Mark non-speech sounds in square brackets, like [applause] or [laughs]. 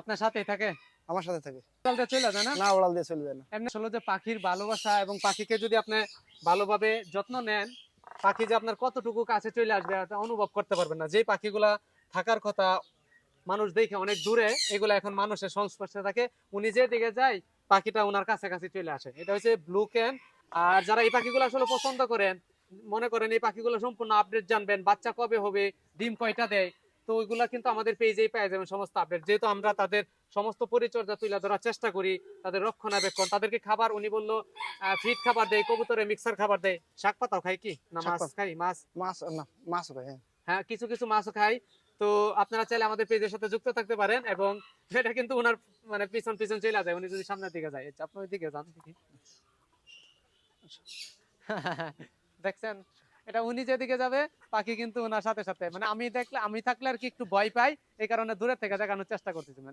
আপনার সাথেই থাকে? আমার সাথে থাকে। উড়াল দিয়ে চলে যায় না? না ওড়াল দিয়ে চলে যায় না। এমনি হলো যে পাখির ভালোবাসা এবং পাখিকে যদি আপনি ভালোভাবে যত্ন নেন পাখি যে আপনার কতটুকু কাছে চলে আসবে এটা অনুভব করতে পারবেন না। যে পাখিগুলা থাকার কথা মানুষ দেখে অনেক দূরে এগুলা এখন মানুষের সংস্পর্শে থাকে উনি যে দিকে যায় পাখিটা ওনার কাছাকাছি চলে আসে। এটা হচ্ছে ব্লু ক্যান আর যারা এই পাখিগুলো আসলে পছন্দ করেন মনে করেন এই পাখিগুলো সম্পূর্ণ আপডেট জানবেন বাচ্চা কবে হবে ডিম কয়টা দেয় তো ওইগুলা কিন্তু আমাদের পেজেই পেয়ে যাবেন সমস্ত আপডেট যেহেতু আমরা তাদের সমস্ত পরিচর্যা তুলে ধরার চেষ্টা করি তাদের রক্ষণাবেক্ষণ তাদেরকে খাবার উনি বলল ফিট খাবার দেয় কবুতরে মিক্সার খাবার দেয়। শাক পাতাও খাই কি? না মাছ। খাই? মাছ? মাছ না মাছ ভাই হ্যাঁ। হ্যাঁ কিছু কিছু মাছও খাই। তো আপনারা চাইলে আমাদের পেজের সাথে যুক্ত থাকতে পারেন এবং সেটা কিন্তু ওনার মানে পিছন পিছন চলে যায় উনি যদি সামনের দিকে যায়। আচ্ছা, আপনি ওই দিকে যান দেখি। [laughs] দেখছেন? এটা উনি যেদিকে যাবে, পাখি কিন্তু ওনার সাথে সাথে। মানে আমি দেখলে, আমি থাকলে আর কি একটু ভয় পাই, এই কারণে দূরে থেকে দেখানোর চেষ্টা করতেছি। মানে